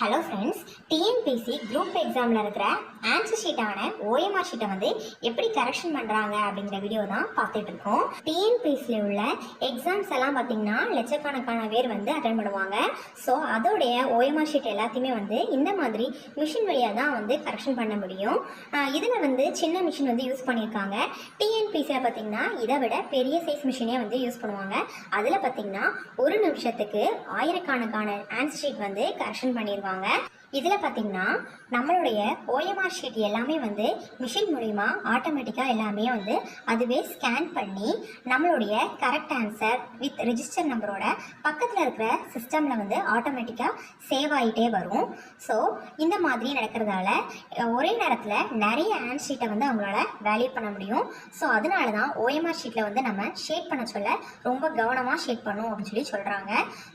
Hello friends TNPSC group எக்ஸாமில் இருக்கிற answer ஷீட்டான OMR ஷீட்டை வந்து எப்படி கரெக்ஷன் பண்ணுறாங்க அப்படிங்கிற வீடியோ தான் பார்த்துட்டு இருக்கோம். டிஎன்பிசியில் உள்ள எக்ஸாம்ஸ் எல்லாம் பார்த்தீங்கன்னா லட்சக்கணக்கான பேர் வந்து அட்டன் பண்ணுவாங்க. ஸோ அதோடைய ஓஎம்ஆர் ஷீட் எல்லாத்தையுமே வந்து இந்த மாதிரி மிஷின் வழியாக தான் வந்து கரெக்ஷன் பண்ண முடியும். இதில் வந்து சின்ன மிஷின் வந்து யூஸ் பண்ணியிருக்காங்க. டிஎன்பிசியில் பார்த்தீங்கன்னா இதை விட பெரிய சைஸ் மிஷினே வந்து யூஸ் பண்ணுவாங்க. அதில் பார்த்தீங்கன்னா ஒரு நிமிஷத்துக்கு ஆயிரக்கணக்கான ஆன்சர் ஷீட் வந்து கரெக்ஷன் பண்ணியிருக்காங்க. சொல்லுவாங்க. இதில் பார்த்தீங்கன்னா நம்மளுடைய ஓஎம்ஆர் ஷீட் எல்லாமே வந்து மிஷின் மூலிமா ஆட்டோமேட்டிக்காக எல்லாமே வந்து அதுவே ஸ்கேன் பண்ணி நம்மளுடைய கரெக்ட் ஆன்சர் வித் ரிஜிஸ்டர் நம்பரோட பக்கத்தில் இருக்கிற சிஸ்டமில் வந்து ஆட்டோமேட்டிக்காக சேவ் ஆகிட்டே வரும். ஸோ இந்த மாதிரி நடக்கிறதால ஒரே நேரத்தில் நிறைய ஆன் ஷீட்டை வந்து அவங்களால வேல்யூ பண்ண முடியும். ஸோ அதனால தான் ஓஎம்ஆர் ஷீட்டில் வந்து நம்ம ஷேட் பண்ண சொல்ல ரொம்ப கவனமாக ஷேட் பண்ணும் அப்படின்னு சொல்லி சொல்கிறாங்க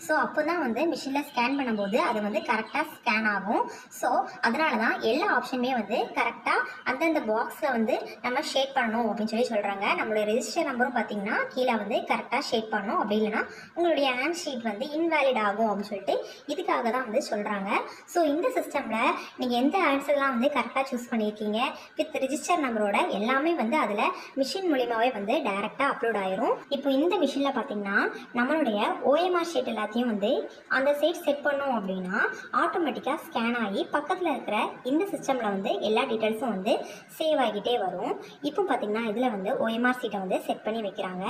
ஸோ அப்போ தான் வந்து மிஷினில் ஸ்கேன் பண்ணும்போது அது வந்து கரெக்டாக ஸ்கேன் ஆகும். ஸோ அதனால தான் எல்லா ஆப்ஷனுமே வந்து கரெக்டாக அந்தந்த பாக்ஸில் வந்து நம்ம ஷேட் பண்ணணும் அப்படின்னு சொல்லி சொல்கிறாங்க நம்மளுடைய ரெஜிஸ்டர் நம்பரும் பார்த்தீங்கன்னா கீழே வந்து கரெக்டாக ஷேட் பண்ணணும். அப்படி இல்லைன்னா உங்களுடைய ஹேண்ட் ஷீட் வந்து இன்வேலிட் ஆகும் அப்படின்னு சொல்லிட்டு இதுக்காக தான் வந்து சொல்கிறாங்க ஸோ இந்த சிஸ்டமில் நீங்கள் எந்த ஆன்சர்லாம் வந்து கரெக்டாக சூஸ் பண்ணியிருக்கீங்க வித் ரிஜிஸ்டர் நம்பரோட எல்லாமே வந்து அதில் மிஷின் மூலியமாகவே வந்து டைரெக்டாக அப்லோட் ஆயிரும். இப்போ இந்த மிஷினில் பார்த்தீங்கன்னா நம்மளுடைய ஓஎம்ஆர் ஷீட் எல்லாத்தையும் வந்து அந்த சைட் செட் பண்ணோம் அப்படின்னா ஆட்டோமேட்டிக்காக ஸ்கேன் ஆகி பக்கத்தில் இருக்கிற இந்த சிஸ்டமில் வந்து எல்லா டீட்டெயில்ஸும் வந்து சேவ் ஆகிட்டே வரும். இப்போ பார்த்திங்கன்னா இதில் வந்து ஓஎம்ஆர் சீட்டை வந்து செட் பண்ணி வைக்கிறாங்க.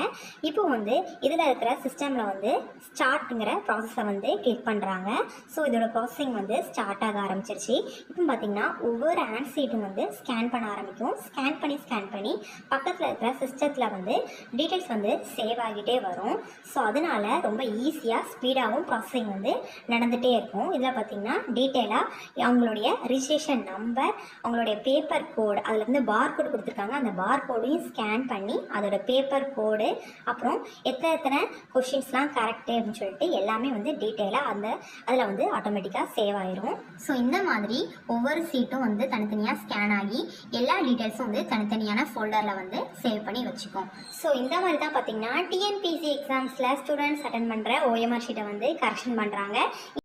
இப்போ வந்து இதில் இருக்கிற சிஸ்டமில் வந்து ஸ்டார்ட்டுங்கிற ப்ராசஸை வந்து கிளிக் பண்ணுறாங்க ஸோ இதோட ப்ராசஸிங் வந்து ஸ்டார்ட் ஆக ஆரம்பிச்சிருச்சு. இப்போ பார்த்தீங்கன்னா ஒவ்வொரு ஆன்ட் சீட்டும் வந்து ஸ்கேன் பண்ண ஆரம்பிக்கும். ஸ்கேன் பண்ணி ஸ்கேன் பண்ணி பக்கத்தில் இருக்கிற சிஸ்டத்தில் வந்து டீட்டெயில்ஸ் வந்து சேவ் ஆகிட்டே வரும். ஸோ அதனால ரொம்ப ஈஸியாக ஸ்பீடாகவும் ப்ராசஸிங் வந்து நடந்துகிட்டே இருக்கும். இதில் பார்த்திங்கன்னா டீட்டெயிலாக அவங்களுடைய ரிஜிஸ்ட்ரேஷன் நம்பர் அவங்களுடைய பேப்பர் கோடு அதில் வந்து பார் கோடு கொடுத்துருக்காங்க. அந்த பார் கோடையும் ஸ்கேன் பண்ணி அதோட பேப்பர் கோடு அப்புறம் எத்தனை எத்தனை கொஷின்ஸ்லாம் கரெக்டு அப்படின்னு சொல்லிட்டு எல்லாமே வந்து டீட்டெயிலாக அந்த அதில் வந்து ஆட்டோமேட்டிக்காக சேவ் ஆயிரும். ஸோ இந்த மாதிரி ஒவ்வொரு சீட்டும் வந்து தனித்தனியாக ஸ்கேன் ஆகி எல்லா டீட்டெயில்ஸும் வந்து தனித்தனியான ஃபோல்டரில் வந்து சேவ் பண்ணி வச்சுக்கும். ஸோ இந்த மாதிரி தான் பார்த்தீங்கன்னா டிஎன்பிசி எக்ஸாம்ஸில் ஸ்டூடெண்ட்ஸ் அட்டன் பண்ணுற ஓஎம்ஆர் ஷீட்டை வந்து கரெக்ஷன் பண்ணுறாங்க